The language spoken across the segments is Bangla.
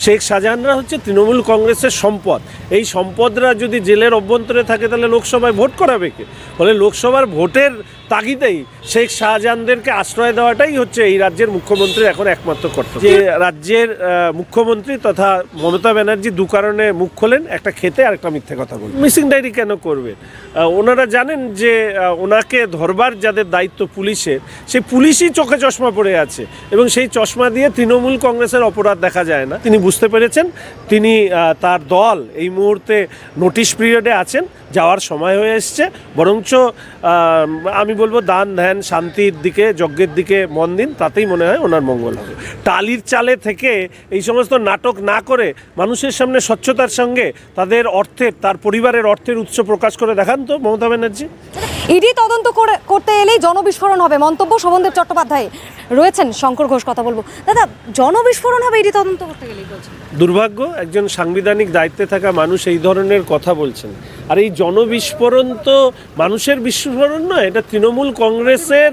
শেখ শাহজাহানরা হচ্ছে তৃণমূল কংগ্রেসের সম্পদ। এই সম্পদরা যদি জেলের অভ্যন্তরে থাকে তাহলে লোকসভায় ভোট করাবে কে? ফলে লোকসভার ভোটের তাগিদেই শেখ শাহজাহানদেরকে আশ্রয় দেওয়াটাই হচ্ছে এই রাজ্যের মুখ্যমন্ত্রীর এখন একমাত্র কর্তব্য। যে রাজ্যের মুখ্যমন্ত্রী তথা মমতা ব্যানার্জি দু কারণে মুখ খোলেন একটা খেতে আর একটা মিথ্যে কথা বলেন মিসিং ডায়েরি কেন করবেন? আহ, ওনারা জানেন যে ওনাকে ধরবার যাদের দায়িত্ব পুলিশের সেই পুলিশই চোখে চশমা পড়ে আছে এবং সেই চশমা দিয়ে তৃণমূল কংগ্রেসের অপরাধ দেখা যায় না। তিনি বুঝতে পেরেছেন তিনি তার দল এই মুহূর্তে নোটিশ পিরিয়ডে আছেন। যাওয়ার সময় হয়ে এসছে। বরঞ্চ আমি বলব দান ধ্যান শান্তির দিকে যজ্ঞের দিকে মন দিন তাতেই মনে হয় ওনার মঙ্গল হবে। টালির চালে থেকে এই সমস্ত নাটক না করে মানুষের সামনে স্বচ্ছতার সঙ্গে তাদের অর্থের তার পরিবারের অর্থের উৎস প্রকাশ করে দেখান তো মমতা ব্যানার্জি। ইডি তদন্ত করে করতে এলেই জনবিস্ফোরণ হবে মন্তব্য শোভনদেব চট্টোপাধ্যায় রয়েছেন শঙ্কর ঘোষ কথা বলব। দাদা জনবিস্ফোরণ হবে ইডি তদন্ত করতে গেলেই দুর্ভাগ্য একজন সাংবিধানিক দায়িত্বে থাকা মানুষ এই ধরনের কথা বলছেন। আর এই জনবিস্ফোরণ তো মানুষের বিস্ফোরণ নয়, এটা তৃণমূল কংগ্রেসের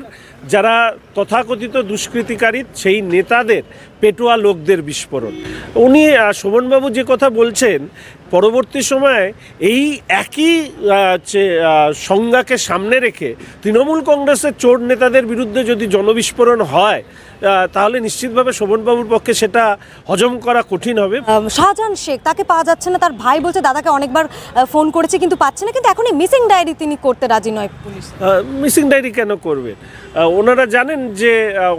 যারা তথাকথিত দুষ্কৃতিকারী, সেই নেতাদের, পেটোয়া লোকদের বিস্ফোরণ। উনি শোভনবাবু যে কথা বলছেন পরবর্তী সময়ে এই একই সংজ্ঞাকে সামনে রেখে তৃণমূল কংগ্রেসের চোর নেতাদের বিরুদ্ধে যদি জনবিস্ফোরণ হয় তাহলে নিশ্চিতভাবে শোভনবাবুর পক্ষে সেটা হজম করা কঠিন হবে। শাহজাহান শেখ তাকে পাওয়া যাচ্ছে না তার ভাই বলছে দাদাকে অনেকবার ফোন করেছে কিন্তু পাচ্ছে না কিন্তু এখনই মিসিং ডায়েরি তিনি করতে রাজি নয় পুলিশ। মিসিং ডায়েরি কেন করবেন আহ, ওনারা জানেন যে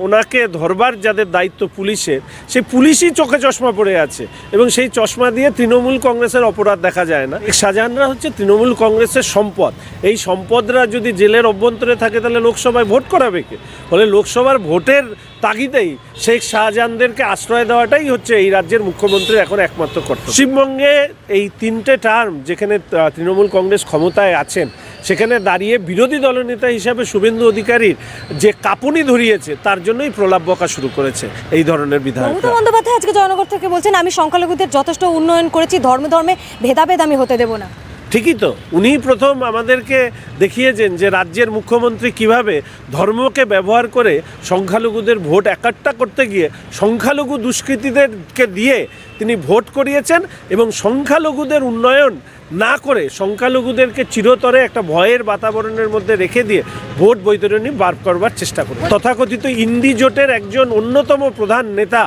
ওনাকে ধরবার যাদের দায়িত্ব পুলিশের সেই পুলিশই চোখে চশমা পড়ে আছে এবং সেই চশমা দিয়ে তৃণমূল কংগ্রেসের অপরাধ দেখা যায় না। শাহজাহানরা হচ্ছে তৃণমূল কংগ্রেসের সম্পদ। এই সম্পদরা যদি জেলের অভ্যন্তরে থাকে, তাহলে লোকসভায় ভোট করাবে কে? ফলে লোকসভার ভোটের তাগিদেই শেখ শাহজাহানদেরকে আশ্রয় দেওয়াটাই হচ্ছে এই রাজ্যের মুখ্যমন্ত্রীর এখন একমাত্র কর্তব্য। পশ্চিমবঙ্গে এই তিনটে টার্ম যেখানে তৃণমূল কংগ্রেস ক্ষমতায় আছেন, সেখানে দাঁড়িয়ে বিরোধী দলনেতা হিসাবে শুভেন্দু অধিকারীর যে কাঁপুনি ধরিয়েছে, তার জন্যই প্রলাপ বকা শুরু করেছে এই ধরনের বিধায়ক মমতা বন্দ্যোপাধ্যায় আজকে জয়নগর থেকে বলছেন, আমি সংখ্যালঘুদের যথেষ্ট উন্নয়ন করেছি, ধর্মে ধর্মে ভেদাভেদ আমি হতে দেব না। ঠিকই তো। উনিই প্রথম আমাদেরকে দেখিয়েছেন যে রাজ্যের মুখ্যমন্ত্রী কীভাবে ধর্মকে ব্যবহার করে সংখ্যালঘুদের ভোট একাট্টা করতে গিয়ে সংখ্যালঘু দুষ্কৃতীদেরকে দিয়ে তিনি ভোট করিয়েছেন এবং সংখ্যালঘুদের উন্নয়ন না করে সংখ্যালঘুদেরকে চিরতরে একটা ভয়ের বাতাবরণের মধ্যে রেখে দিয়ে ভোট বৈতরণী বার করবার চেষ্টা করেন। তথাকথিত ইন্দি জোটের একজন অন্যতম প্রধান নেতা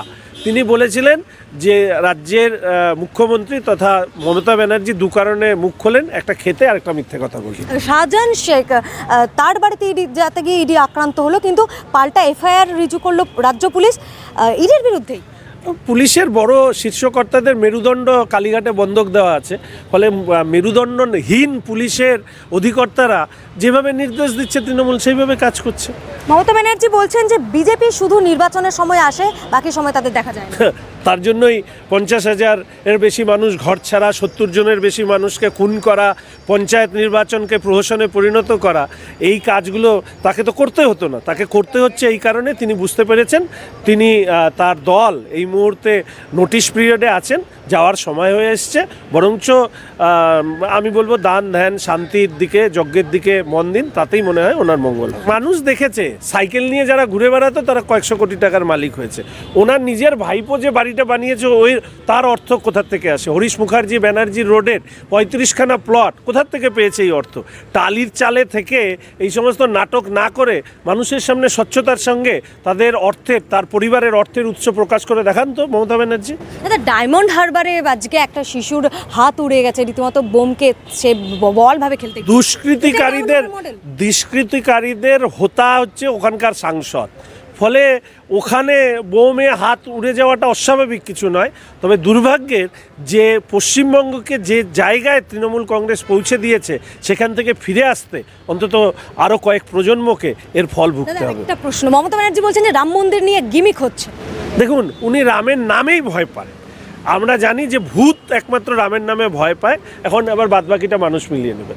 তিনি বলেছিলেন যে রাজ্যের মুখ্যমন্ত্রী তথা মমতা ব্যানার্জি দু কারণে মুখ খোলেন, একটা খেতে আর একটা মিথ্যে কথা বলি শাহজাহান শেখ তার বাড়িতে ইডি, যাতে গিয়ে ইডি আক্রান্ত হলো, কিন্তু পাল্টা এফআইআর রিজু করল রাজ্য পুলিশ ইডির বিরুদ্ধেই। পুলিশের বড় শীর্ষকর্তাদের মেরুদণ্ড কালীঘাটে বন্ধক দেওয়া আছে। ফলে মেরুদণ্ডহীন পুলিশের অধিকর্তারা যেভাবে নির্দেশ দিচ্ছে তৃণমূল সেইভাবে কাজ করছে। মমতা ব্যানার্জি বলছেন যে বিজেপি শুধু নির্বাচনের সময় আসে বাকি সময় তাদের দেখা যায় তার জন্যই পঞ্চাশ হাজার এর বেশি মানুষ ঘর ছাড়া, সত্তর জনের বেশি মানুষকে খুন করা, পঞ্চায়েত নির্বাচনকে প্রহসনে পরিণত করা, এই কাজগুলো তাকে তো করতে হতো না। তাকে করতে হচ্ছে এই কারণে তিনি বুঝতে পেরেছেন, তিনি তার দল এই মুহূর্তে নোটিশ পিরিয়ডে আছেন, যাওয়ার সময় হয়ে এসছে, বরঞ্চ আমি বলব দান, ধ্যান, শান্তির দিকে, যজ্ঞের দিকে মন দিন, তাতেই মনে হয় ওনার মঙ্গল। মানুষ দেখেছে, সাইকেল নিয়ে যারা ঘুরে বেড়াতো, তারা কয়েকশো কোটি টাকার মালিক হয়েছে। ওনার নিজের ভাইপো যে বাড়িটা বানিয়েছে ওই তার অর্থ কোথার থেকে আসে? হরিশ মুখার্জি ব্যানার্জি রোডের পঁয়ত্রিশখানা প্লট কোথার থেকে পেয়েছে এই অর্থ? টালির চালে থেকে এই সমস্ত নাটক না করে মানুষের সামনে স্বচ্ছতার সঙ্গে তাদের অর্থের তার পরিবারের অর্থের উৎস প্রকাশ করে দেখান তো মমতা ব্যানার্জি। দাদা ডায়মন্ড হারবারে আজকে একটা শিশুর হাত উড়ে গেছে রীতিমতো বোমকে সে বলভাবে খেলতে দুষ্কৃতিকারীদের? দুষ্কৃতিকারীদের হোতা হচ্ছে ওখানকার সাংসদ। ফলে ওখানে বোমে হাত উড়ে যাওয়াটা অস্বাভাবিক কিছু নয়। তবে দুর্ভাগ্যের যে পশ্চিমবঙ্গকে যে জায়গায় তৃণমূল কংগ্রেস পৌঁছে দিয়েছে সেখান থেকে ফিরে আসতে অন্তত আরও কয়েক প্রজন্মকে এর ফল ভুগতে হবে। একটা প্রশ্ন মমতা ব্যানার্জি বলছেন যে রাম মন্দির নিয়ে গিমিক হচ্ছে। দেখুন উনি রামের নামেই ভয় পান আমরা জানি যে ভূত একমাত্র রামের নামে ভয় পায়। এখন আবার বাদবাকিটা মানুষ মিলিয়ে নেবে।